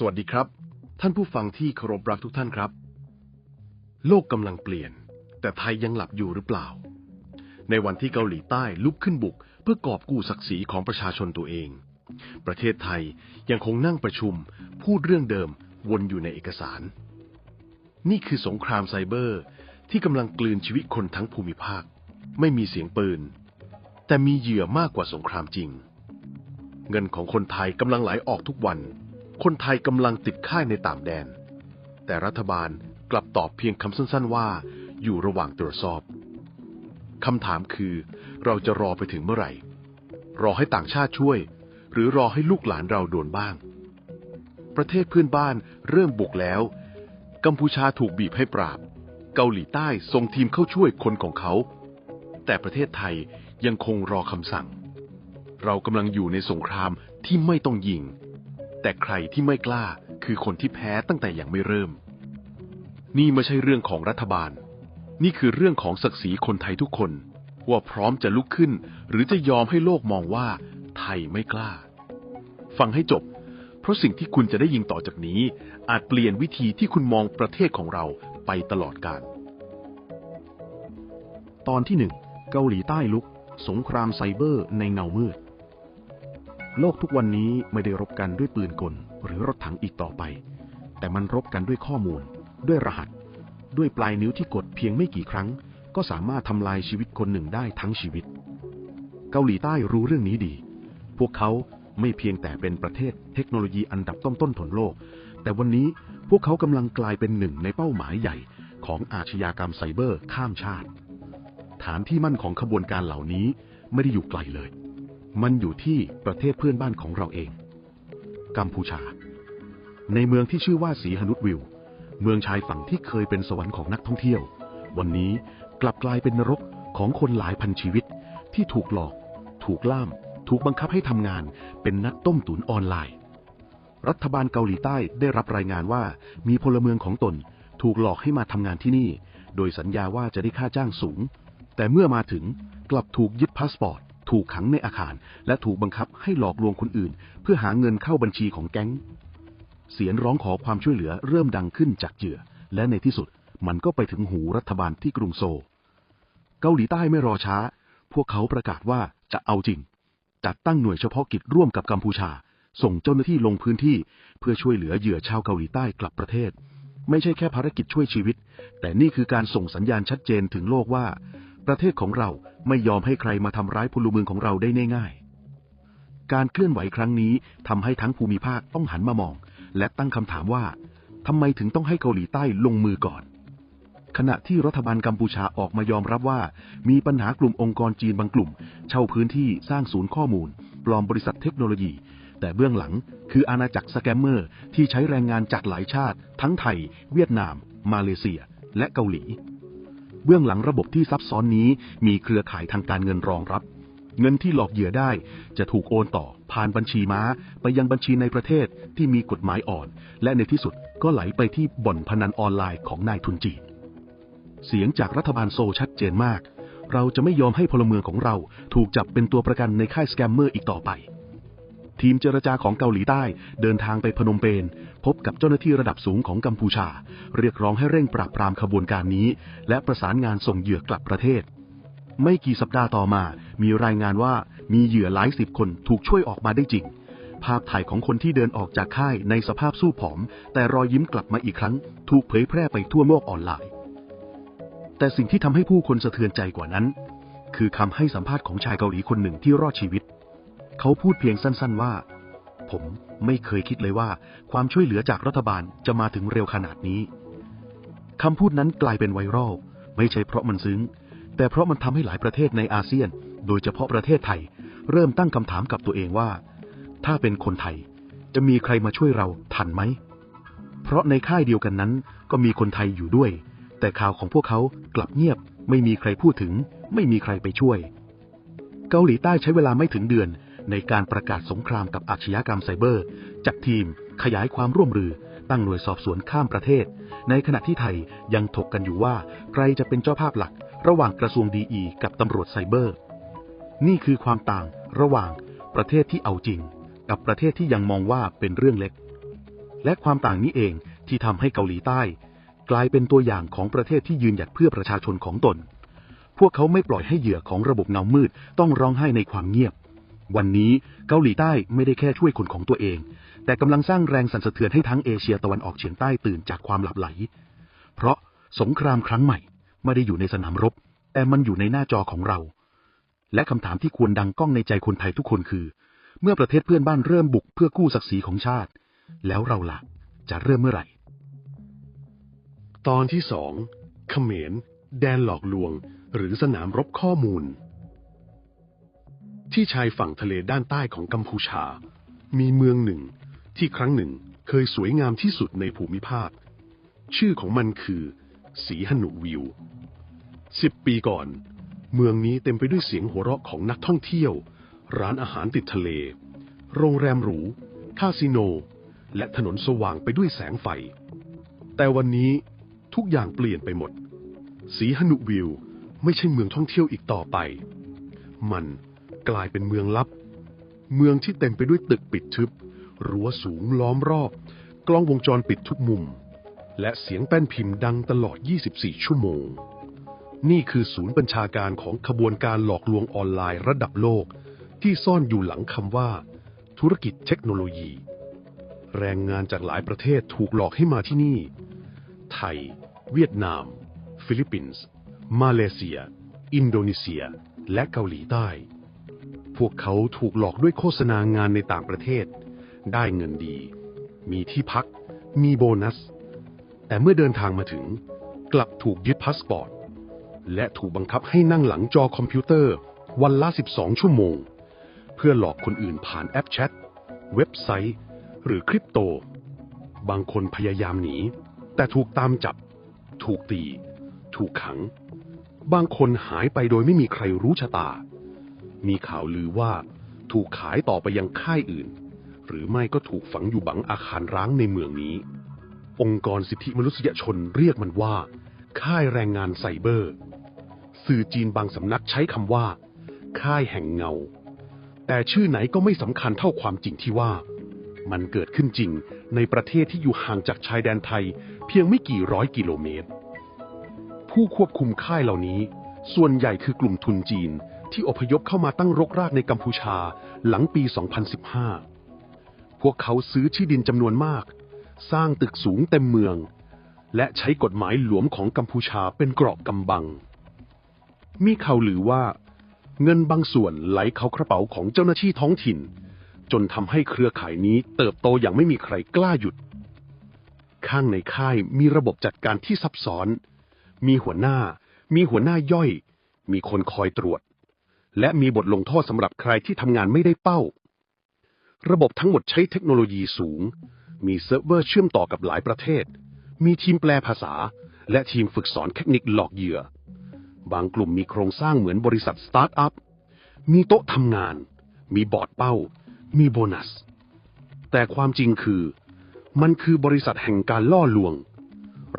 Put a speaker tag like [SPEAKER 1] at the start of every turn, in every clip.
[SPEAKER 1] สวัสดีครับ ท่านผู้ฟังที่เคารพรักทุกท่านครับ โลกกำลังเปลี่ยน แต่ไทยยังหลับอยู่หรือเปล่า ในวันที่เกาหลีใต้ลุกขึ้นบุก เพื่อกอบกู้ศักดิ์ศรีของประชาชนตัวเอง ประเทศไทยยังคงนั่งประชุม พูดเรื่องเดิมวนอยู่ในเอกสาร นี่คือสงครามไซเบอร์ที่กำลังกลืนชีวิตคนทั้งภูมิภาค ไม่มีเสียงปืน แต่มีเหยื่อมากกว่าสงครามจริง เงินของคนไทยกำลังไหลออกทุกวัน คนไทยกำลังติดค่ายในต่างแดน แต่รัฐบาลกลับตอบเพียงคำสั้นๆว่า อยู่ระหว่างตรวจสอบคำถามคือ เราจะรอไปถึงเมื่อไหร่ รอให้ต่างชาติช่วย หรือรอให้ลูกหลานเราโดนบ้าง ประเทศเพื่อนบ้านเริ่มบุกแล้ว กัมพูชาถูกบีบให้ปราบ เกาหลีใต้ส่งทีมเข้าช่วยคนของเขา แต่ประเทศไทยยังคงรอคำสั่ง เรากำลังอยู่ในสงครามที่ไม่ต้องยิง แต่ใครที่ไม่กล้าคือคนที่แพ้ตั้งแต่ยังไม่เริ่ม นี่ไม่ใช่เรื่องของรัฐบาล นี่คือเรื่องของศักดิ์ศรีคนไทยทุกคน ว่าพร้อมจะลุกขึ้น หรือจะยอมให้โลกมองว่า ไทยไม่กล้า ฟังให้จบ เพราะสิ่งที่คุณจะได้ยิงต่อจากนี้ อาจเปลี่ยนวิธีที่คุณมองประเทศของเราไปตลอดกาล
[SPEAKER 2] ตอนที่หนึ่งเกาหลีใต้ลุก สงครามไซเบอร์ในเงามืด โลกทุกวันนี้ไม่ได้รบกันด้วยปืนกลหรือรถถังอีกต่อไป แต่มันรบกันด้วยข้อมูล ด้วยรหัส ด้วยปลายนิ้วที่กดเพียงไม่กี่ครั้ง ก็สามารถทำลายชีวิตคนหนึ่งได้ทั้งชีวิต เกาหลีใต้รู้เรื่องนี้ดี พวกเขาไม่เพียงแต่เป็นประเทศเทคโนโลยีอันดับต้นๆของโลก แต่วันนี้พวกเขากำลังกลายเป็นหนึ่งในเป้าหมายใหญ่ของอาชญากรรมไซเบอร์ข้ามชาติ ฐานที่มั่นของขบวนการเหล่านี้ไม่ได้อยู่ไกลเลย มันอยู่ที่ประเทศเพื่อนบ้านของเราเอง กัมพูชา ในเมืองที่ชื่อว่าสีหนุตวิว เมืองชายฝั่งที่เคยเป็นสวรรค์ของนักท่องเที่ยว วันนี้กลับกลายเป็นนรกของคนหลายพันชีวิต ที่ถูกหลอก ถูกล่าม ถูกบังคับให้ทำงาน เป็นนักต้มตุ๋นออนไลน์ รัฐบาลเกาหลีใต้ได้รับรายงานว่ามีพลเมืองของตน ถูกหลอกให้มาทำงานที่นี่ โดยสัญญาว่าจะได้ค่าจ้างสูง แต่เมื่อมาถึงกลับถูกยึดพาสปอร์ต ถูกขังในอาคาร และถูกบังคับให้หลอกลวงคนอื่น เพื่อหาเงินเข้าบัญชีของแก๊ง เสียงร้องขอความช่วยเหลือเริ่มดังขึ้นจากเหยื่อ และในที่สุดมันก็ไปถึงหูรัฐบาลที่กรุงโซลเกาหลีใต้ไม่รอช้า พวกเขาประกาศว่าจะเอาจริง จัดตั้งหน่วยเฉพาะกิจร่วมกับกัมพูชา ส่งเจ้าหน้าที่ลงพื้นที่เพื่อช่วยเหลือเหยื่อชาวเกาหลีใต้กลับประเทศ ไม่ใช่แค่ภารกิจช่วยชีวิต แต่นี่คือการส่งสัญญาณชัดเจนถึงโลกว่า ประเทศของเราไม่ยอมให้ใครมาทำร้ายพลเมืองของเราได้ง่ายๆ การเคลื่อนไหวครั้งนี้ทำให้ทั้งภูมิภาคต้องหันมามอง และตั้งคำถามว่าทำไมถึงต้องให้เกาหลีใต้ลงมือก่อน ขณะที่รัฐบาลกัมพูชาออกมายอมรับว่า มีปัญหากลุ่มองค์กรจีนบางกลุ่ม เช่าพื้นที่สร้างศูนย์ข้อมูล ปลอมบริษัทเทคโนโลยี แต่เบื้องหลังคืออาณาจักรสแกมเมอร์ที่ใช้แรงงานจากหลายชาติ ทั้งไทย เวียดนาม มาเลเซีย และเกาหลี เบื้องหลังระบบที่ซับซ้อนนี้มีเครือข่ายทางการเงินรองรับ เงินที่หลอกเหยื่อได้จะถูกโอนต่อผ่านบัญชีม้า ไปยังบัญชีในประเทศที่มีกฎหมายอ่อน และในที่สุดก็ไหลไปที่บ่อนพนันออนไลน์ของนายทุนจีน เสียงจากรัฐบาลโซลชัดเจนมาก เราจะไม่ยอมให้พลเมืองของเราถูกจับเป็นตัวประกันในค่ายสแกมเมอร์อีกต่อไป ทีมเจรจาของเกาหลีใต้เดินทางไปพนมเปญพบกับเจ้าหน้าที่ระดับสูงของกัมพูชา เรียกร้องให้เร่งปราบปรามขบวนการนี้ และประสานงานส่งเหยื่อกลับประเทศ ไม่กี่สัปดาห์ต่อมา มีรายงานว่ามีเหยื่อหลายสิบคนถูกช่วยออกมาได้จริง ภาพถ่ายของคนที่เดินออกจากค่ายในสภาพสู้ผอม แต่รอยยิ้มกลับมาอีกครั้ง ถูกเผยแพร่ไปทั่วโลกออนไลน์ แต่สิ่งที่ทำให้ผู้คนสะเทือนใจกว่านั้น คือคำให้สัมภาษณ์ของชายเกาหลีคนหนึ่งที่รอดชีวิต เขาพูดเพียงสั้นๆว่า ผมไม่เคยคิดเลยว่า ความช่วยเหลือจากรัฐบาลจะมาถึงเร็วขนาดนี้คำพูดนั้นกลายเป็นไวรัลไม่ใช่เพราะมันซึ้ง แต่เพราะมันทำให้หลายประเทศในอาเซียน โดยเฉพาะประเทศไทย เริ่มตั้งคำถามกับตัวเองว่า ถ้าเป็นคนไทย จะมีใครมาช่วยเราทันไหม เพราะในค่ายเดียวกันนั้นก็มีคนไทยอยู่ด้วย แต่ข่าวของพวกเขากลับเงียบ ไม่มีใครพูดถึง ไม่มีใครไปช่วย เกาหลีใต้ใช้เวลาไม่ถึงเดือน ในการประกาศสงครามกับอาชญากรรมไซเบอร์ จัดทีมขยายความร่วมมือ ตั้งหน่วยสอบสวนข้ามประเทศ ในขณะที่ไทยยังถกกันอยู่ว่า ใครจะเป็นเจ้าภาพหลัก ระหว่างกระทรวงดีอีกับตำรวจไซเบอร์ นี่คือความต่างระหว่างประเทศที่เอาจริง กับประเทศที่ยังมองว่าเป็นเรื่องเล็ก และความต่างนี้เองที่ทำให้เกาหลีใต้ กลายเป็นตัวอย่างของประเทศที่ยืนหยัดเพื่อประชาชนของตน พวกเขาไม่ปล่อยให้เหยื่อของระบบเงามืดต้องร้องไห้ในความเงียบ วันนี้เกาหลีใต้ไม่ได้แค่ช่วยคนของตัวเอง แต่กำลังสร้างแรงสั่นสะเทือนให้ทั้งเอเชียตะวันออกเฉียงใต้ตื่นจากความหลับไหล เพราะสงครามครั้งใหม่ไม่ได้อยู่ในสนามรบ แต่มันอยู่ในหน้าจอของเรา และคำถามที่ควรดังก้องในใจคนไทยทุกคนคือ เมื่อประเทศเพื่อนบ้านเริ่มบุกเพื่อกู้ศักดิ์ศรีของชาติ แล้วเราล่ะจะเริ่มเมื่อไหร่
[SPEAKER 1] ตอนที่สองเขมร แดนหลอกลวง หรือสนามรบข้อมูล ที่ชายฝั่งทะเลด้านใต้ของกัมพูชา มีเมืองหนึ่งที่ครั้งหนึ่งเคยสวยงามที่สุดในภูมิภาค ชื่อของมันคือ สีหนุวิวสิบปีก่อน เมืองนี้เต็มไปด้วยเสียงหัวเราะของนักท่องเที่ยว ร้านอาหารติดทะเล โรงแรมหรู คาสิโน และถนนสว่างไปด้วยแสงไฟ แต่วันนี้ทุกอย่างเปลี่ยนไปหมด สีหนุวิวไม่ใช่เมืองท่องเที่ยวอีกต่อไป มัน กลายเป็นเมืองลับ เมืองที่เต็มไปด้วยตึกปิดทึบ รั้วสูงล้อมรอบ กล้องวงจรปิดทุกมุม และเสียงแป้นพิมพ์ดังตลอด 24 ชั่วโมง นี่คือศูนย์บัญชาการของขบวนการหลอกลวงออนไลน์ระดับโลก ที่ซ่อนอยู่หลังคำว่า ธุรกิจเทคโนโลยี แรงงานจากหลายประเทศถูกหลอกให้มาที่นี่ ไทย เวียดนาม ฟิลิปปินส์ มาเลเซีย อินโดนีเซีย และเกาหลีใต้ พวกเขาถูกหลอกด้วยโฆษณางานในต่างประเทศ ได้เงินดี มีที่พัก มีโบนัส แต่เมื่อเดินทางมาถึง กลับถูกยึดพาสปอร์ต และถูกบังคับให้นั่งหลังจอคอมพิวเตอร์ วันละ 12 ชั่วโมง เพื่อหลอกคนอื่นผ่านแอปแชท เว็บไซต์ หรือคริปโต บางคนพยายามหนี แต่ถูกตามจับ ถูกตี ถูกขัง บางคนหายไปโดยไม่มีใครรู้ชะตา มีข่าวลือว่าถูกขายต่อไปยังค่ายอื่น หรือไม่ก็ถูกฝังอยู่บังอาคารร้างในเมืองนี้ องค์กรสิทธิมนุษยชนเรียกมันว่า ค่ายแรงงานไซเบอร์ สื่อจีนบางสำนักใช้คำว่า ค่ายแห่งเงา แต่ชื่อไหนก็ไม่สำคัญเท่าความจริงที่ว่า มันเกิดขึ้นจริงในประเทศที่อยู่ห่างจากชายแดนไทย เพียงไม่กี่ร้อยกิโลเมตร ผู้ควบคุมค่ายเหล่านี้ ส่วนใหญ่คือกลุ่มทุนจีน ที่อพยพเข้ามาตั้งรกรากในกัมพูชาหลังปี 2015 พวกเขาซื้อที่ดินจำนวนมาก สร้างตึกสูงเต็มเมือง และใช้กฎหมายหลวมของกัมพูชาเป็นเกราะกำบัง มีข่าวลือว่า เงินบางส่วนไหลเข้ากระเป๋าของเจ้าหน้าที่ท้องถิ่น จนทำให้เครือข่ายนี้เติบโตอย่างไม่มีใครกล้าหยุด ข้างในค่ายมีระบบจัดการที่ซับซ้อน มีหัวหน้า มีหัวหน้าย่อยมีคนคอยตรวจ และมีบทลงโทษสำหรับใครที่ทำงานไม่ได้เป้า ระบบทั้งหมดใช้เทคโนโลยีสูง มีเซิร์ฟเวอร์เชื่อมต่อกับหลายประเทศ มีทีมแปลภาษา และทีมฝึกสอนเทคนิคหลอกเหยื่อ บางกลุ่มมีโครงสร้างเหมือนบริษัทสตาร์ทอัพ มีโต๊ะทำงาน มีบอร์ดเป้า มีโบนัส แต่ความจริงคือ มันคือบริษัทแห่งการล่อลวง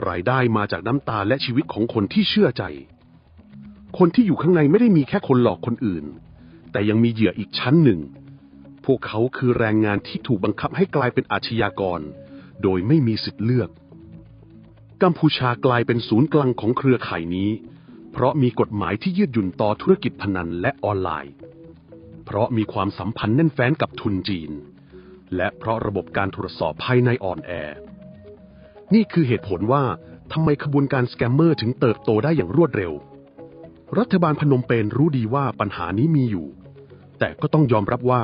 [SPEAKER 1] รายได้มาจากน้ำตาและชีวิตของคนที่เชื่อใจ คนที่อยู่ข้างในไม่ได้มีแค่คนหลอกคนอื่น แต่ยังมีเหยื่ออีกชั้นหนึ่ง พวกเขาคือแรงงานที่ถูกบังคับให้กลายเป็นอาชญากร โดยไม่มีสิทธิ์เลือก กัมพูชากลายเป็นศูนย์กลางของเครือข่ายนี้ เพราะมีกฎหมายที่ยืดหยุ่นต่อธุรกิจพนันและออนไลน์ เพราะมีความสัมพันธ์แน่นแฟ้นกับทุนจีน และเพราะระบบการตรวจสอบภายในอ่อนแอ นี่คือเหตุผลว่าทำไมขบวนการสแกมเมอร์ถึงเติบโตได้อย่างรวดเร็ว รัฐบาลพนมเปญรู้ดีว่าปัญหานี้มีอยู่ แต่ก็ต้องยอมรับว่า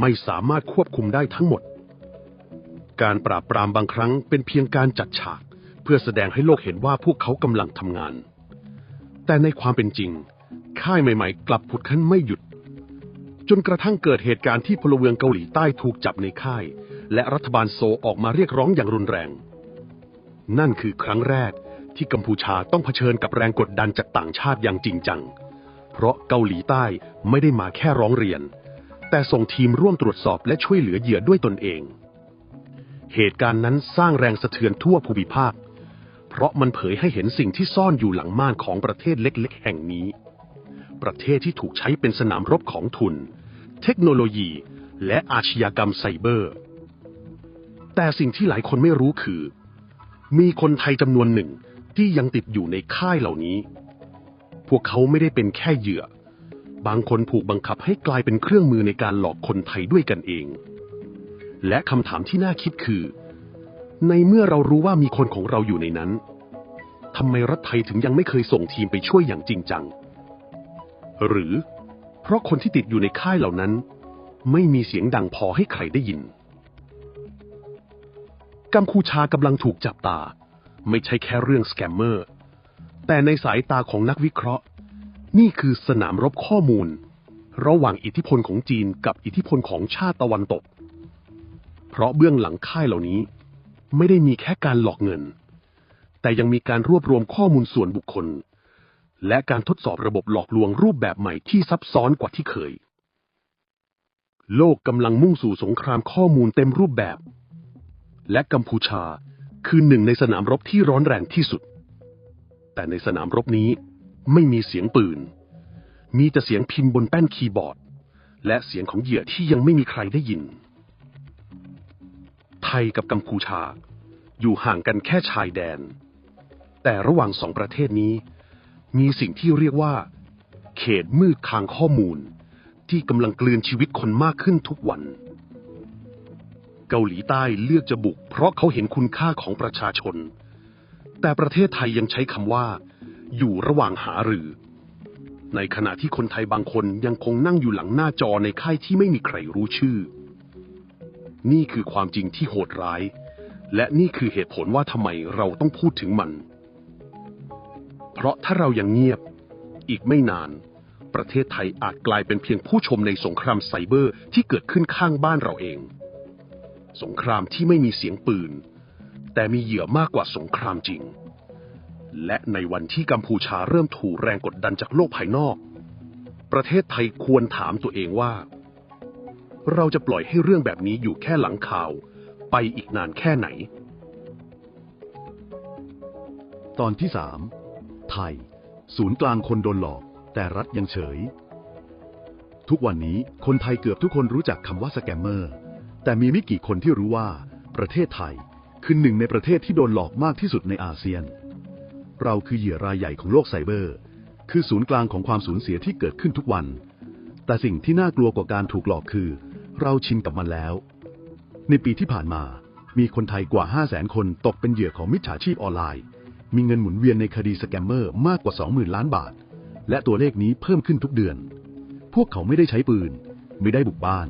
[SPEAKER 1] ไม่สามารถควบคุมได้ทั้งหมด การปราบปรามบางครั้งเป็นเพียงการจัดฉาก เพื่อแสดงให้โลกเห็นว่าพวกเขากำลังทำงาน แต่ในความเป็นจริง ค่ายใหม่ๆ กลับผุดขึ้นไม่หยุด จนกระทั่งเกิดเหตุการณ์ที่พลเมืองเกาหลีใต้ถูกจับในค่าย และรัฐบาลโซออกมาเรียกร้องอย่างรุนแรง นั่นคือครั้งแรก ที่กัมพูชาต้องเผชิญกับแรงกดดันจากต่างชาติอย่างจริงจัง เพราะเกาหลีใต้ไม่ได้มาแค่ร้องเรียน แต่ส่งทีมร่วมตรวจสอบและช่วยเหลือเหยื่อด้วยตนเอง เหตุการณ์นั้นสร้างแรงสะเทือนทั่วภูมิภาค เพราะมันเผยให้เห็นสิ่งที่ซ่อนอยู่หลังม่านของประเทศเล็กๆ แห่งนี้ ประเทศที่ถูกใช้เป็นสนามรบของทุน เทคโนโลยี และอาชญากรรมไซเบอร์ แต่สิ่งที่หลายคนไม่รู้คือ มีคนไทยจำนวนหนึ่ง ที่ยังติดอยู่ในค่ายเหล่านี้ พวกเขาไม่ได้เป็นแค่เหยื่อ บางคนถูกบังคับให้กลายเป็นเครื่องมือในการหลอกคนไทยด้วยกันเอง และคำถามที่น่าคิดคือ ในเมื่อเรารู้ว่ามีคนของเราอยู่ในนั้นทำไมรัฐไทยถึงยังไม่เคยส่งทีมไปช่วยอย่างจริงจัง หรือเพราะคนที่ติดอยู่ในค่ายเหล่านั้น ไม่มีเสียงดังพอให้ใครได้ยิน กัมพูชากำลังถูกจับตา ไม่ใช่แค่เรื่องสแกมเมอร์ แต่ในสายตาของนักวิเคราะห์ นี่คือสนามรบข้อมูล ระหว่างอิทธิพลของจีนกับอิทธิพลของชาติตะวันตก เพราะเบื้องหลังค่ายเหล่านี้ ไม่ได้มีแค่การหลอกเงิน แต่ยังมีการรวบรวมข้อมูลส่วนบุคคล และการทดสอบระบบหลอกลวงรูปแบบใหม่ที่ซับซ้อนกว่าที่เคย โลกกำลังมุ่งสู่สงครามข้อมูลเต็มรูปแบบ และกัมพูชา คือหนึ่งในสนามรบที่ร้อนแรงที่สุด แต่ในสนามรบนี้ไม่มีเสียงปืน มีแต่เสียงพิมพ์บนแป้นคีย์บอร์ด และเสียงของเหยื่อที่ยังไม่มีใครได้ยิน ไทยกับกัมพูชา อยู่ห่างกันแค่ชายแดน แต่ระหว่างสองประเทศนี้ มีสิ่งที่เรียกว่า เขตมืดทางข้อมูล ที่กำลังกลืนชีวิตคนมากขึ้นทุกวัน เกาหลีใต้เลือกจะบุก เพราะเขาเห็นคุณค่าของประชาชน แต่ประเทศไทยยังใช้คำว่า อยู่ระหว่างหารือ ในขณะที่คนไทยบางคนยังคงนั่งอยู่หลังหน้าจอในค่ายที่ไม่มีใครรู้ชื่อ นี่คือความจริงที่โหดร้าย และนี่คือเหตุผลว่าทำไมเราต้องพูดถึงมัน เพราะถ้าเรายังเงียบ อีกไม่นานประเทศไทยอาจกลายเป็นเพียงผู้ชมในสงครามไซเบอร์ที่เกิดขึ้นข้างบ้านเราเอง สงครามที่ไม่มีเสียงปืน แต่มีเหยื่อมากกว่าสงครามจริง และในวันที่กัมพูชาเริ่มถูกแรงกดดันจากโลกภายนอก ประเทศไทยควรถามตัวเองว่า เราจะปล่อยให้เรื่องแบบนี้อยู่แค่หลังข่าวไปอีกนานแค่ไหน
[SPEAKER 2] ตอนที่สามไทย ศูนย์กลางคนโดนหลอก แต่รัฐยังเฉย ทุกวันนี้คนไทยเกือบทุกคนรู้จักคำว่าสแกมเมอร์ แต่มีไม่กี่คนที่รู้ว่า ประเทศไทยคือหนึ่งในประเทศที่โดนหลอกมากที่สุดในอาเซียน เราคือเหยื่อรายใหญ่ของโลกไซเบอร์ คือศูนย์กลางของความสูญเสียที่เกิดขึ้นทุกวัน แต่สิ่งที่น่ากลัวกว่าการถูกหลอกคือ เราชินกับมันแล้ว ในปีที่ผ่านมามีคนไทยกว่า 5 0 0 0 0 0 คนตกเป็นเหยื่อของมิจฉาชีพออนไลน์ มีเงินหมุนเวียนในคดีสแกมเมอร์มากกว่า 20,000 ล้านบาท และตัวเลขนี้เพิ่มขึ้นทุกเดือน พวกเขาไม่ได้ใช้ปืน ไม่ได้บุกบ้าน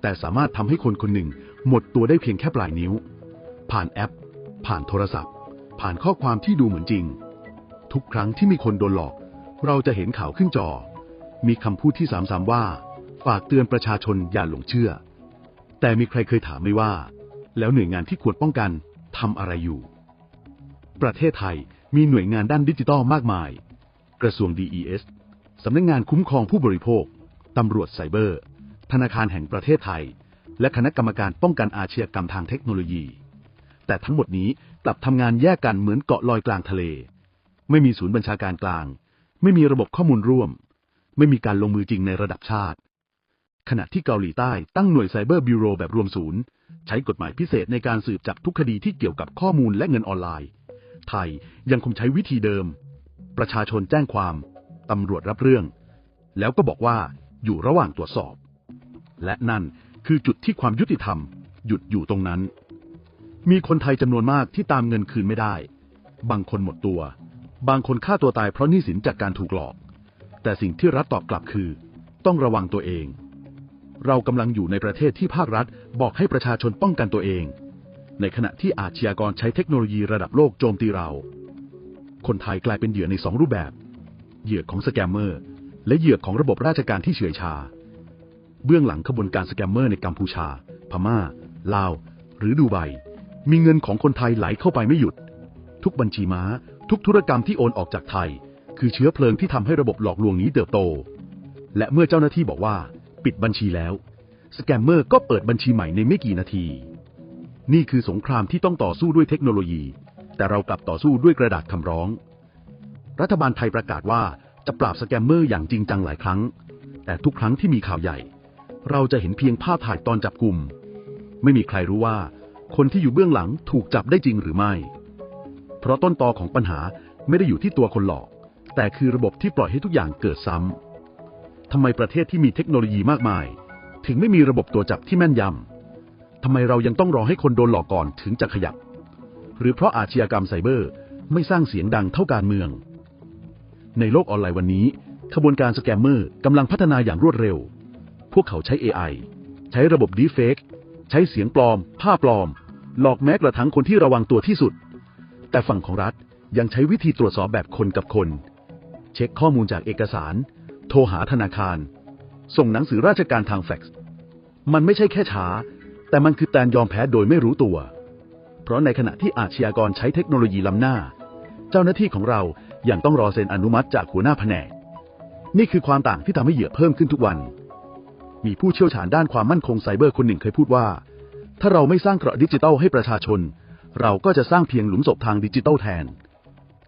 [SPEAKER 2] แต่สามารถทำให้คนคนหนึ่งหมดตัวได้เพียงแค่ปลายนิ้ว ผ่านแอป ผ่านโทรศัพท์ ผ่านข้อความที่ดูเหมือนจริง ทุกครั้งที่มีคนโดนหลอก เราจะเห็นข่าวขึ้นจอ มีคำพูดที่ซ้ำๆว่า ฝากเตือนประชาชนอย่าหลงเชื่อ แต่มีใครเคยถามไหมว่า แล้วหน่วยงานที่ควรป้องกันทำอะไรอยู่ ประเทศไทยมีหน่วยงานด้านดิจิทัลมากมาย กระทรวง DES สำนักงงานคุ้มครองผู้บริโภค ตำรวจไซเบอร์ ธนาคารแห่งประเทศไทย และคณะกรรมการป้องกันอาชญากรรมทางเทคโนโลยี แต่ทั้งหมดนี้กลับทำงานแยกกันเหมือนเกาะลอยกลางทะเล ไม่มีศูนย์บัญชาการกลาง ไม่มีระบบข้อมูลร่วม ไม่มีการลงมือจริงในระดับชาติ ขณะที่เกาหลีใต้ตั้งหน่วยไซเบอร์บิวโรแบบรวมศูนย์ ใช้กฎหมายพิเศษในการสืบจับทุกคดีที่เกี่ยวกับข้อมูลและเงินออนไลน์ ไทยยังคงใช้วิธีเดิม ประชาชนแจ้งความตำรวจรับเรื่อง แล้วก็บอกว่าอยู่ระหว่างตรวจสอบ และนั่นคือจุดที่ความยุติธรรม หยุดอยู่ตรงนั้น มีคนไทยจำนวนมากที่ตามเงินคืนไม่ได้ บางคนหมดตัว บางคนฆ่าตัวตายเพราะหนี้สินจากการถูกหลอก แต่สิ่งที่รัฐตอบกลับคือ ต้องระวังตัวเอง เรากำลังอยู่ในประเทศที่ภาครัฐบอกให้ประชาชนป้องกันตัวเอง ในขณะที่อาชญากรใช้เทคโนโลยีระดับโลกโจมตีเรา คนไทยกลายเป็นเหยื่อในสองรูปแบบ เหยื่อของสแกมเมอร์ และเหยื่อของระบบราชการที่เฉื่อยชา เบื้องหลังขบวนการสแกมเมอร์ในกัมพูชา พม่า ลาว หรือดูไบ มีเงินของคนไทยไหลเข้าไปไม่หยุด ทุกบัญชีม้า ทุกธุรกรรมที่โอนออกจากไทย คือเชื้อเพลิงที่ทำให้ระบบหลอกลวงนี้เติบโต และเมื่อเจ้าหน้าที่บอกว่า ปิดบัญชีแล้ว สแกมเมอร์ก็เปิดบัญชีใหม่ในไม่กี่นาที นี่คือสงครามที่ต้องต่อสู้ด้วยเทคโนโลยี แต่เรากลับต่อสู้ด้วยกระดาษคำร้อง รัฐบาลไทยประกาศว่าจะปราบสแกมเมอร์อย่างจริงจังหลายครั้ง แต่ทุกครั้งที่มีข่าวใหญ่ เราจะเห็นเพียงภาพถ่ายตอนจับกลุ่ม ไม่มีใครรู้ว่า คนที่อยู่เบื้องหลังถูกจับได้จริงหรือไม่ เพราะต้นตอของปัญหาไม่ได้อยู่ที่ตัวคนหลอก แต่คือระบบที่ปล่อยให้ทุกอย่างเกิดซ้ำทำไมประเทศที่มีเทคโนโลยีมากมาย ถึงไม่มีระบบตัวจับที่แม่นยำทำไมเรายังต้องรอให้คนโดนหลอกก่อนถึงจะขยับ หรือเพราะอาชญากรรมไซเบอร์ไม่สร้างเสียงดังเท่าการเมือง ในโลกออนไลน์วันนี้ขบวนการสแกมเมอร์กำลังพัฒนาอย่างรวดเร็ว วกเขาใช้ AI ใช้ระบบ Deepfake ใช้เสียงปลอม ภาพปลอม หลอกแม้กระทั่งคนที่ระวังตัวที่สุด แต่ฝั่งของรัฐยังใช้วิธีตรวจสอบแบบคนกับคน เช็คข้อมูลจากเอกสาร โทรหาธนาคาร ส่งหนังสือราชการทางแฟกซ์มันไม่ใช่แค่ช้า แต่มันคือการยอมแพ้โดยไม่รู้ตัว เพราะในขณะที่อาชญากรใช้เทคโนโลยีล้ำหน้า เจ้าหน้าที่ของเรายังต้องรอเซ็นอนุมัติจากหัวหน้าแผนก นี่คือความต่างที่ทำให้เหยื่อเพิ่มขึ้นทุกวัน มีผู้เชี่ยวชาญด้านความมั่นคงไซเบอร์คนหนึ่งเคยพูดว่า ถ้าเราไม่สร้างเกราะดิจิทัลให้ประชาชน เราก็จะสร้างเพียงหลุมศพทางดิจิทัลแทน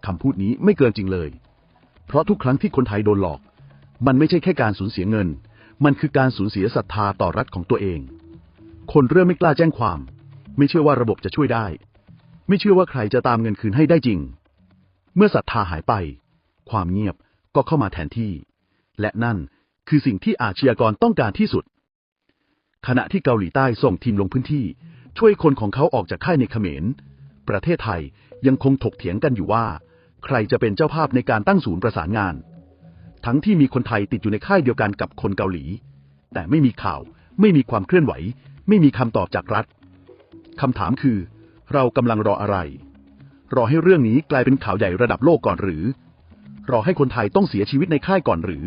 [SPEAKER 2] คำพูดนี้ไม่เกินจริงเลย เพราะทุกครั้งที่คนไทยโดนหลอก มันไม่ใช่แค่การสูญเสียเงิน มันคือการสูญเสียศรัทธาต่อรัฐของตัวเอง คนเริ่มไม่กล้าแจ้งความ ไม่เชื่อว่าระบบจะช่วยได้ ไม่เชื่อว่าใครจะตามเงินคืนให้ได้จริง เมื่อศรัทธาหายไป ความเงียบก็เข้ามาแทนที่ และนั่น คือสิ่งที่อาชญากรต้องการที่สุด ขณะที่เกาหลีใต้ส่งทีมลงพื้นที่ ช่วยคนของเขาออกจากค่ายในเขมร ประเทศไทยยังคงถกเถียงกันอยู่ว่า ใครจะเป็นเจ้าภาพในการตั้งศูนย์ประสานงาน ทั้งที่มีคนไทยติดอยู่ในค่ายเดียวกันกับคนเกาหลี แต่ไม่มีข่าว ไม่มีความเคลื่อนไหว ไม่มีคำตอบจากรัฐคำถามคือ เรากำลังรออะไร รอให้เรื่องนี้กลายเป็นข่าวใหญ่ระดับโลกก่อนหรือ รอให้คนไทยต้องเสียชีวิตในค่ายก่อนหรือ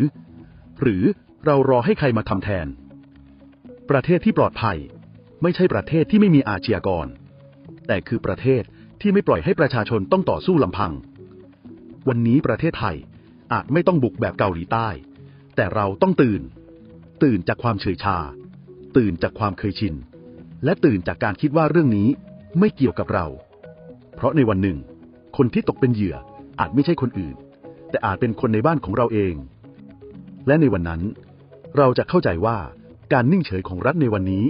[SPEAKER 2] หรือเรารอให้ใครมาทำแทน ประเทศที่ปลอดภัย ไม่ใช่ประเทศที่ไม่มีอาชญากร แต่คือประเทศที่ไม่ปล่อยให้ประชาชนต้องต่อสู้ลำพัง วันนี้ประเทศไทยอาจไม่ต้องบุกแบบเกาหลีใต้ แต่เราต้องตื่น ตื่นจากความเฉยชา ตื่นจากความเคยชิน และตื่นจากการคิดว่าเรื่องนี้ไม่เกี่ยวกับเรา เพราะในวันหนึ่ง คนที่ตกเป็นเหยื่ออาจไม่ใช่คนอื่น แต่อาจเป็นคนในบ้านของเราเอง และในวันนั้น เราจะเข้าใจว่าการนิ่งเฉยของรัฐในวันนี้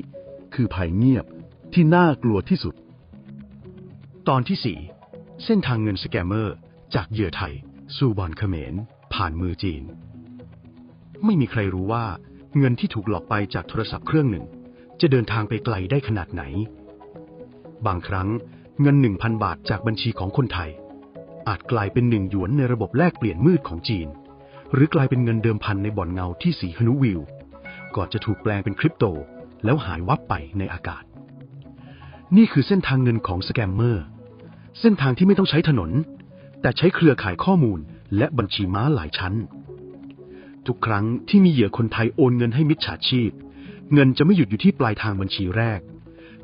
[SPEAKER 2] คือภัยเงียบที่น่ากลัวที่สุด
[SPEAKER 3] ตอนที่ 4 เส้นทางเงินสแกมเมอร์ จากเหยื่อไทย สู่บอลเขมร ผ่านมือจีน ไม่มีใครรู้ว่าเงินที่ถูกหลอกไปจากโทรศัพท์เครื่องหนึ่ง จะเดินทางไปไกลได้ขนาดไหน บางครั้งเงิน 1,000 บาทจากบัญชีของคนไทย อาจกลายเป็นหนึ่งหยวนในระบบแลกเปลี่ยนมืดของจีน หรือกลายเป็นเงินเดิมพันในบ่อนเงาที่สีฮนุวิวก่อนจะถูกแปลงเป็นคริปโต แล้วหายวับไปในอากาศ นี่คือเส้นทางเงินของสแกมเมอร์ เส้นทางที่ไม่ต้องใช้ถนน แต่ใช้เครือข่ายข้อมูลและบัญชีม้าหลายชั้น ทุกครั้งที่มีเหยื่อคนไทยโอนเงินให้มิจฉาชีพ เงินจะไม่หยุดอยู่ที่ปลายทางบัญชีแรก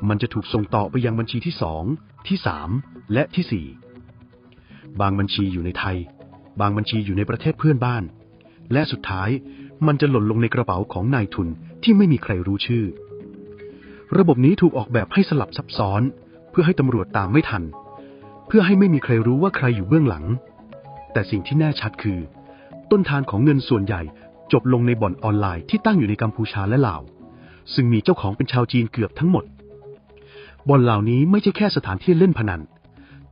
[SPEAKER 3] มันจะถูกส่งต่อไปยังบัญชีที่สองที่สามและที่สี่บางบัญชีอยู่ในไทย บางบัญชีอยู่ในประเทศเพื่อนบ้าน และสุดท้ายมันจะหล่นลงในกระเป๋าของนายทุนที่ไม่มีใครรู้ชื่อ ระบบนี้ถูกออกแบบให้สลับซับซ้อน เพื่อให้ตำรวจตามไม่ทัน เพื่อให้ไม่มีใครรู้ว่าใครอยู่เบื้องหลัง แต่สิ่งที่แน่ชัดคือ ต้นทางของเงินส่วนใหญ่จบลงในบ่อนออนไลน์ที่ตั้งอยู่ในกัมพูชาและลาว ซึ่งมีเจ้าของเป็นชาวจีนเกือบทั้งหมด บ่อนเหล่านี้ไม่ใช่แค่สถานที่เล่นพนัน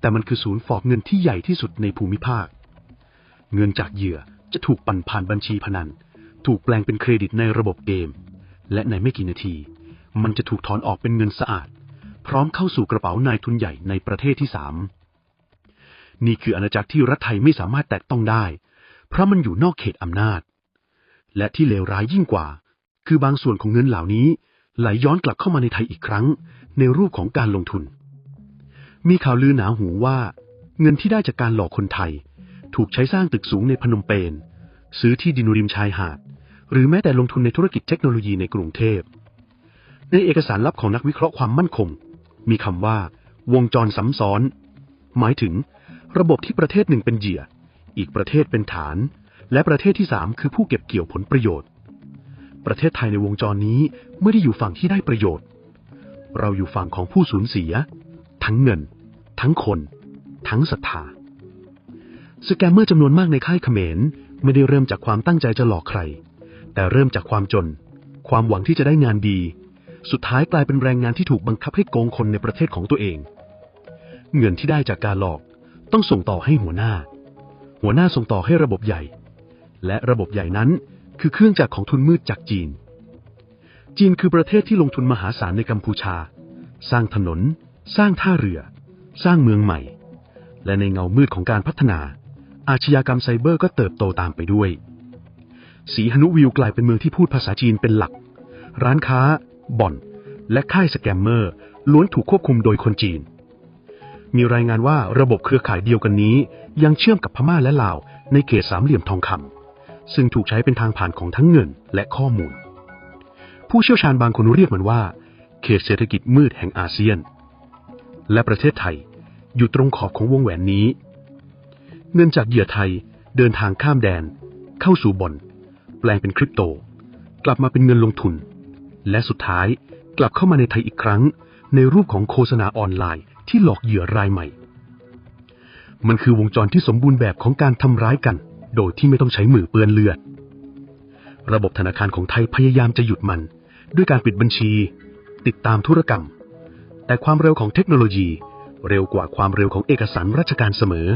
[SPEAKER 3] แต่มันคือศูนย์ฟอกเงินที่ใหญ่ที่สุดในภูมิภาค เงินจากเหยื่อ จะถูกปั่นผ่านบัญชีพนัน ถูกแปลงเป็นเครดิตในระบบเกม และในไม่กี่นาที มันจะถูกถอนออกเป็นเงินสะอาด พร้อมเข้าสู่กระเป๋านายทุนใหญ่ในประเทศที่สามนี่คืออาณาจักรที่รัฐไทยไม่สามารถแตะต้องได้ เพราะมันอยู่นอกเขตอำนาจ และที่เลวร้ายยิ่งกว่า คือบางส่วนของเงินเหล่านี้ไหลย้อนกลับเข้ามาในไทยอีกครั้ง ในรูปของการลงทุน มีข่าวลือหนาหูว่า เงินที่ได้จากการหลอกคนไทย ถูกใช้สร้างตึกสูงในพนมเปญ ซื้อที่ดินริมชายหาด หรือแม้แต่ลงทุนในธุรกิจเทคโนโลยีในกรุงเทพ ในเอกสารลับของนักวิเคราะห์ความมั่นคง มีคำว่า วงจรซ้ำซ้อน หมายถึง ระบบที่ประเทศหนึ่งเป็นเหยื่อ อีกประเทศเป็นฐาน และประเทศที่สามคือผู้เก็บเกี่ยวผลประโยชน์ ประเทศไทยในวงจรนี้ไม่ได้อยู่ฝั่งที่ได้ประโยชน์ เราอยู่ฝั่งของผู้สูญเสีย ทั้งเงิน ทั้งคน ทั้งศรัทธา สแกมเมอร์จำนวนมากในค่ายเขมรไม่ได้เริ่มจากความตั้งใจจะหลอกใคร แต่เริ่มจากความจน ความหวังที่จะได้งานดี สุดท้ายกลายเป็นแรงงานที่ถูกบังคับให้โกงคนในประเทศของตัวเอง เงินที่ได้จากการหลอกต้องส่งต่อให้หัวหน้า หัวหน้าส่งต่อให้ระบบใหญ่ และระบบใหญ่นั้นคือเครื่องจักรของทุนมืดจากจีน จีนคือประเทศที่ลงทุนมหาศาลในกัมพูชา สร้างถนน สร้างท่าเรือ สร้างเมืองใหม่ และในเงามืดของการพัฒนา อาชญากรรมไซเบอร์ก็เติบโตตามไปด้วย สีหนุวิวกลายเป็นเมืองที่พูดภาษาจีนเป็นหลัก ร้านค้า บ่อน และค่ายสแกมเมอร์ ล้วนถูกควบคุมโดยคนจีน มีรายงานว่าระบบเครือข่ายเดียวกันนี้ ยังเชื่อมกับพม่าและลาวในเขตสามเหลี่ยมทองคำซึ่งถูกใช้เป็นทางผ่านของทั้งเงินและข้อมูล ผู้เชี่ยวชาญบางคนเรียกมันว่า เขตเศรษฐกิจมืดแห่งอาเซียน และประเทศไทยอยู่ตรงขอบของวงแหวนนี้ เงินจากเหยื่อไทยเดินทางข้ามแดน เข้าสู่บ่อน แปลงเป็นคริปโต กลับมาเป็นเงินลงทุน และสุดท้ายกลับเข้ามาในไทยอีกครั้ง ในรูปของโฆษณาออนไลน์ที่หลอกเหยื่อรายใหม่ มันคือวงจรที่สมบูรณ์แบบของการทำร้ายกัน โดยที่ไม่ต้องใช้มือเปื้อนเลือด ระบบธนาคารของไทยพยายามจะหยุดมัน ด้วยการปิดบัญชี ติดตามธุรกรรม แต่ความเร็วของเทคโนโลยี เร็วกว่าความเร็วของเอกสารราชการเสมอ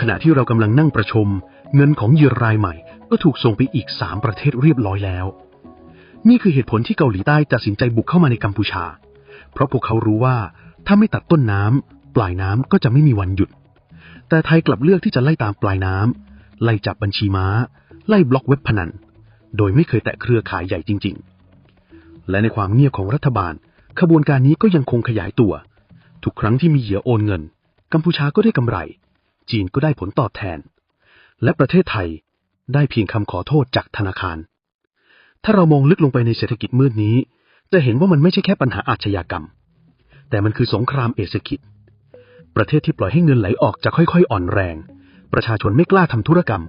[SPEAKER 3] ขณะที่เรากำลังนั่งประชม เงินของเยือรายใหม่ ก็ถูกส่งไปอีกสามประเทศเรียบร้อยแล้ว นี่คือเหตุผลที่เกาหลีใต้ตัดสินใจบุกเข้ามาในกัมพูชา เพราะพวกเขารู้ว่าถ้าไม่ตัดต้นน้ำปลายน้ำก็จะไม่มีวันหยุด แต่ไทยกลับเลือกที่จะไล่ตามปลายน้ำไล่จับบัญชีม้า ไล่บล็อกเว็บพนัน โดยไม่เคยแตะเครือข่ายใหญ่จริง ๆ และในความเงียบของรัฐบาล ขบวนการนี้ก็ยังคงขยายตัว ทุกครั้งที่มีเหยื่อโอนเงิน กัมพูชาก็ได้กำไร จีนก็ได้ผลตอบแทน และประเทศไทยได้เพียงคำขอโทษจากธนาคาร ถ้าเรามองลึกลงไปในเศรษฐกิจมืดนี้ จะเห็นว่ามันไม่ใช่แค่ปัญหาอาชญากรรม แต่มันคือสงครามเอเศรษฐกิจ ประเทศที่ปล่อยให้เงินไหลออกจะค่อยๆ อ่อนแรง ประชาชนไม่กล้าทำธุรกรรม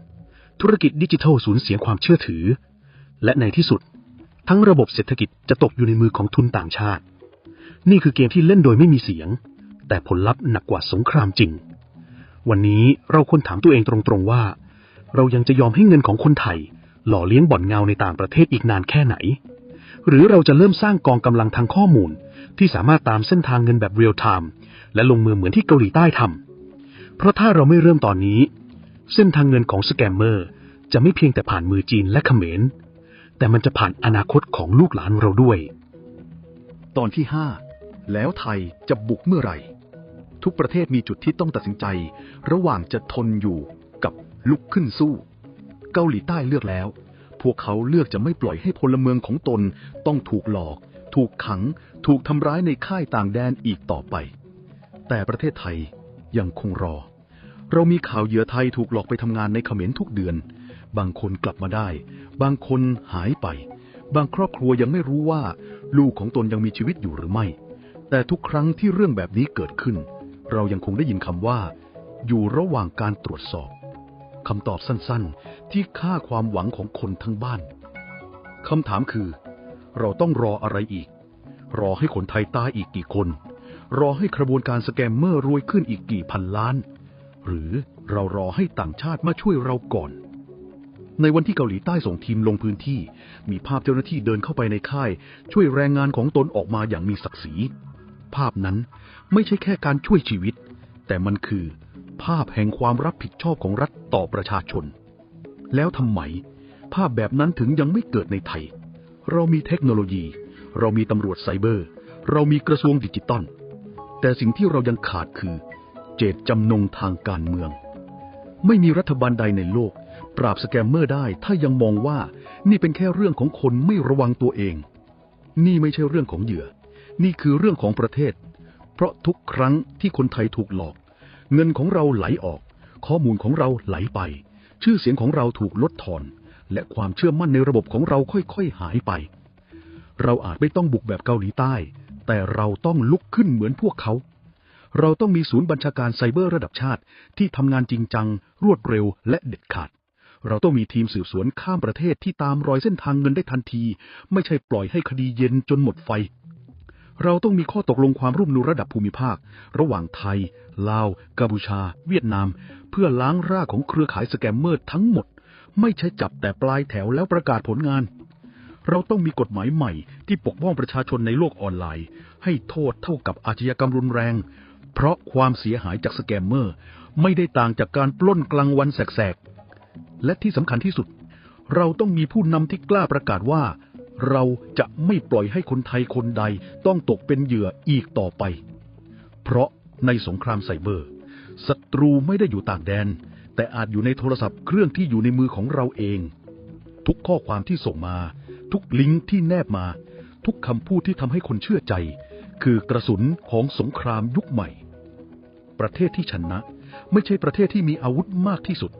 [SPEAKER 3] ธุรกิจดิจิทัลสูญเสียความเชื่อถือ และในที่สุด ทั้งระบบเศรษฐกิจจะตกอยู่ในมือของทุนต่างชาติ นี่คือเกมที่เล่นโดยไม่มีเสียง แต่ผลลัพธ์หนักกว่าสงครามจริง วันนี้เราควรถามตัวเองตรงๆว่า เรายังจะยอมให้เงินของคนไทย หล่อเลี้ยงบ่อนเงาในต่างประเทศอีกนานแค่ไหน หรือเราจะเริ่มสร้างกองกำลังทางข้อมูล ที่สามารถตามเส้นทางเงินแบบเรียลไทม์และลงมือเหมือนที่เกาหลีใต้ทำเพราะถ้าเราไม่เริ่มตอนนี้ เส้นทางเงินของสแกมเมอร์จะไม่เพียงแต่ผ่านมือจีนและเขมร แต่มันจะผ่านอนาคตของลูกหลานเราด้วย
[SPEAKER 2] ตอนที่ห้าแล้วไทยจะบุกเมื่อไหร่ ทุกประเทศมีจุดที่ต้องตัดสินใจ ระหว่างจะทนอยู่กับลุกขึ้นสู้ เกาหลีใต้เลือกแล้ว พวกเขาเลือกจะไม่ปล่อยให้พลเมืองของตนต้องถูกหลอก ถูกขัง ถูกทำร้ายในค่ายต่างแดนอีกต่อไป แต่ประเทศไทยยังคงรอ เรามีข่าวเหยื่อไทยถูกหลอกไปทำงานในเขมรทุกเดือน บางคนกลับมาได้ บางคนหายไป บางครอบครัวยังไม่รู้ว่า ลูกของตนยังมีชีวิตอยู่หรือไม่ แต่ทุกครั้งที่เรื่องแบบนี้เกิดขึ้น เรายังคงได้ยินคำว่า อยู่ระหว่างการตรวจสอบคำตอบสั้นๆ ที่ฆ่าความหวังของคนทั้งบ้านคำถามคือ เราต้องรออะไรอีก รอให้คนไทยตายอีกกี่คน รอให้กระบวนการสแกมเมอร์รวยขึ้นอีกกี่พันล้าน หรือเรารอให้ต่างชาติมาช่วยเราก่อน ในวันที่เกาหลีใต้ส่งทีมลงพื้นที่ มีภาพเจ้าหน้าที่เดินเข้าไปในค่าย ช่วยแรงงานของตนออกมาอย่างมีศักดิ์ศรี ภาพนั้น ไม่ใช่แค่การช่วยชีวิต แต่มันคือ ภาพแห่งความรับผิดชอบของรัฐต่อประชาชน แล้วทำไม ภาพแบบนั้นถึงยังไม่เกิดในไทย เรามีเทคโนโลยี เรามีตำรวจไซเบอร์ เรามีกระทรวงดิจิตอลแต่สิ่งที่เรายังขาดคือ เจตจำนงทางการเมือง ไม่มีรัฐบาลใดในโลก ปราบสแกมเมอร์ได้ถ้ายังมองว่านี่เป็นแค่เรื่องของคนไม่ระวังตัวเอง นี่ไม่ใช่เรื่องของเหยื่อ นี่คือเรื่องของประเทศ เพราะทุกครั้งที่คนไทยถูกหลอก เงินของเราไหลออก ข้อมูลของเราไหลไป ชื่อเสียงของเราถูกลดทอน และความเชื่อมั่นในระบบของเราค่อยๆหายไป เราอาจไม่ต้องบุกแบบเกาหลีใต้ แต่เราต้องลุกขึ้นเหมือนพวกเขา เราต้องมีศูนย์บัญชาการไซเบอร์ระดับชาติ ที่ทำงานจริงจัง รวดเร็วและเด็ดขาดเราต้องมีทีมสืบสวนข้ามประเทศที่ตามรอยเส้นทางเงินได้ทันที ไม่ใช่ปล่อยให้คดีเย็นจนหมดไฟ เราต้องมีข้อตกลงความร่วมมือระดับภูมิภาค ระหว่างไทย ลาว กัมพูชา เวียดนาม เพื่อล้างรากของเครือข่ายสแกมเมอร์ทั้งหมด ไม่ใช่จับแต่ปลายแถวแล้วประกาศผลงาน
[SPEAKER 4] เราต้องมีกฎหมายใหม่ ที่ปกป้องประชาชนในโลกออนไลน์ ให้โทษเท่ากับอาชญากรรมรุนแรง เพราะความเสียหายจากสแกมเมอร์ ไม่ได้ต่างจากการปล้นกลางวันแสกๆและที่สำคัญที่สุด เราต้องมีผู้นำที่กล้าประกาศว่า เราจะไม่ปล่อยให้คนไทยคนใดต้องตกเป็นเหยื่ออีกต่อไป เพราะในสงครามไซเบอร์ศัตรูไม่ได้อยู่ต่างแดน แต่อาจอยู่ในโทรศัพท์เครื่องที่อยู่ในมือของเราเอง ทุกข้อความที่ส่งมา ทุกลิงก์ที่แนบมา ทุกคำพูดที่ทำให้คนเชื่อใจ คือกระสุนของสงครามยุคใหม่ ประเทศที่ชนะ ไม่ใช่ประเทศที่มีอาวุธมากที่สุด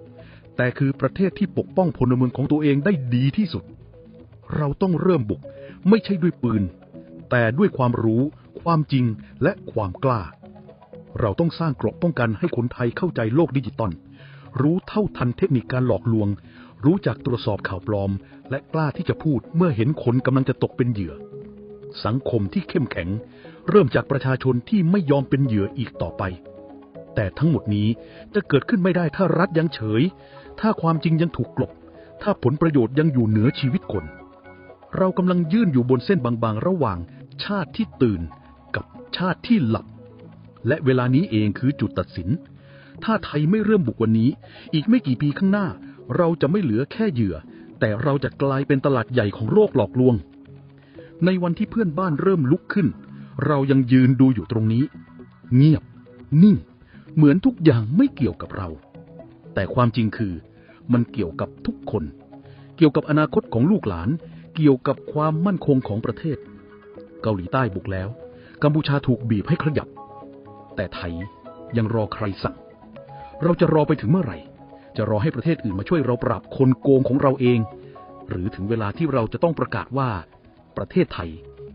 [SPEAKER 4] แต่คือประเทศที่ปกป้องพลเมืองของตัวเองได้ดีที่สุด เราต้องเริ่มบุก ไม่ใช่ด้วยปืน แต่ด้วยความรู้ ความจริงและความกล้า เราต้องสร้างกราะป้องกันให้คนไทยเข้าใจโลกดิจิตอลรู้เท่าทันเทคนิคการหลอกลวง รู้จักตรวจสอบข่าวปลอม และกล้าที่จะพูดเมื่อเห็นคนกำลังจะตกเป็นเหยื่อ สังคมที่เข้มแข็ง เริ่มจากประชาชนที่ไม่ยอมเป็นเหยื่ออีกต่อไป แต่ทั้งหมดนี้จะเกิดขึ้นไม่ได้ถ้ารัฐยังเฉย ถ้าความจริงยังถูกกลบ ถ้าผลประโยชน์ยังอยู่เหนือชีวิตคน เรากำลังยื่นอยู่บนเส้นบางๆ ระหว่างชาติที่ตื่นกับชาติที่หลับ และเวลานี้เองคือจุดตัดสิน ถ้าไทยไม่เริ่มบุกวันนี้ อีกไม่กี่ปีข้างหน้า เราจะไม่เหลือแค่เหยื่อ แต่เราจะกลายเป็นตลาดใหญ่ของโรคหลอกลวง ในวันที่เพื่อนบ้านเริ่มลุกขึ้น เรายังยืนดูอยู่ตรงนี้ เงียบ นิ่ง เหมือนทุกอย่างไม่เกี่ยวกับเรา แต่ความจริงคือ มันเกี่ยวกับทุกคน เกี่ยวกับอนาคตของลูกหลาน เกี่ยวกับความมั่นคงของประเทศ เกาหลีใต้บุกแล้ว กัมพูชาถูกบีบให้ขยับ แต่ไทยยังรอใครสั่ง เราจะรอไปถึงเมื่อไหร่ จะรอให้ประเทศอื่นมาช่วยเราปราบคนโกงของเราเอง หรือถึงเวลาที่เราจะต้องประกาศว่า ประเทศไทย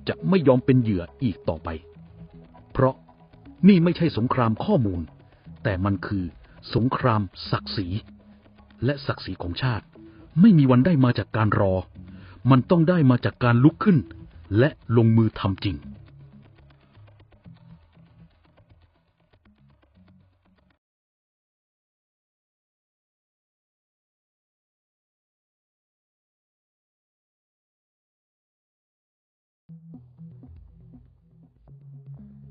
[SPEAKER 4] จะไม่ยอมเป็นเหยื่ออีกต่อไป เพราะนี่ไม่ใช่สงครามข้อมูล แต่มันคือสงครามศักดิ์ศรี และศักดิ์ศรีของชาติ ไม่มีวันได้มาจากการรอ มันต้องได้มาจากการลุกขึ้น และลงมือทำจริง